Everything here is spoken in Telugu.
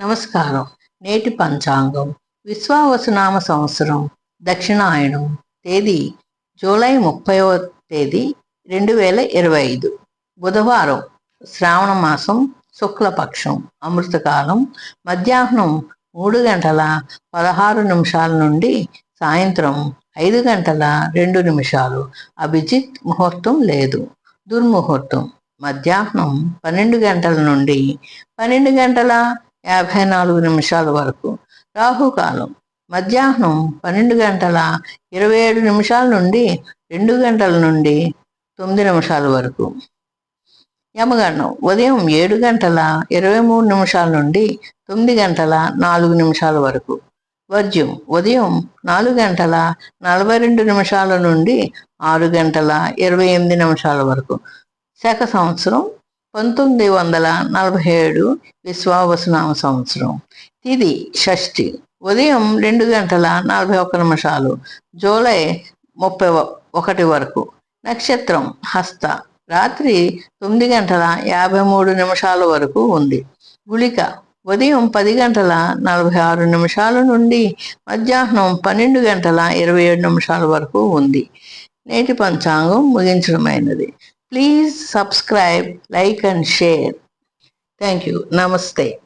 నమస్కారం. నేటి పంచాంగం. విశ్వావసునామ సంవత్సరం. దక్షిణాయనం తేదీ జూలై ముప్పైవ తేదీ రెండు వేల ఇరవై ఐదు. బుధవారం శ్రావణ మాసం శుక్లపక్షం. అమృతకాలం మధ్యాహ్నం మూడు గంటల పదహారు నిమిషాల నుండి సాయంత్రం ఐదు గంటల రెండు నిమిషాలు. అభిజిత్ ముహూర్తం లేదు. దుర్ముహూర్తం. మధ్యాహ్నం పన్నెండు గంటల నుండి పన్నెండు గంటల యాభై నాలుగు నిమిషాల వరకు. రాహుకాలం. మధ్యాహ్నం పన్నెండు గంటల ఇరవై ఏడు నిమిషాల నుండి రెండు గంటల నుండి తొమ్మిది నిమిషాల వరకు. యమగండం. ఉదయం ఏడు గంటల ఇరవై మూడు నిమిషాల నుండి తొమ్మిది గంటల నాలుగు నిమిషాల వరకు. వర్జ్యం. ఉదయం నాలుగు గంటల నలభై రెండు నిమిషాల నుండి ఆరు గంటల ఇరవై ఎనిమిది నిమిషాల వరకు. శాఖ సంవత్సరం పంతొమ్మిది వందల నలభై ఏడు విశ్వావసనామ సంవత్సరం. తిది షష్ఠి ఉదయం రెండు గంటల నలభై ఒక్క నిమిషాలు జూలై ముప్పై ఒకటి వరకు. నక్షత్రం హస్త రాత్రి తొమ్మిది గంటల యాభై మూడు నిమిషాల వరకు ఉంది. గుళిక ఉదయం పది గంటల నలభై ఆరు నిమిషాల నుండి మధ్యాహ్నం పన్నెండు గంటల ఇరవై ఏడు నిమిషాల వరకు ఉంది. నేటి పంచాంగం ముగించడమైనది. Please subscribe, like, and share. Thank you. Namaste.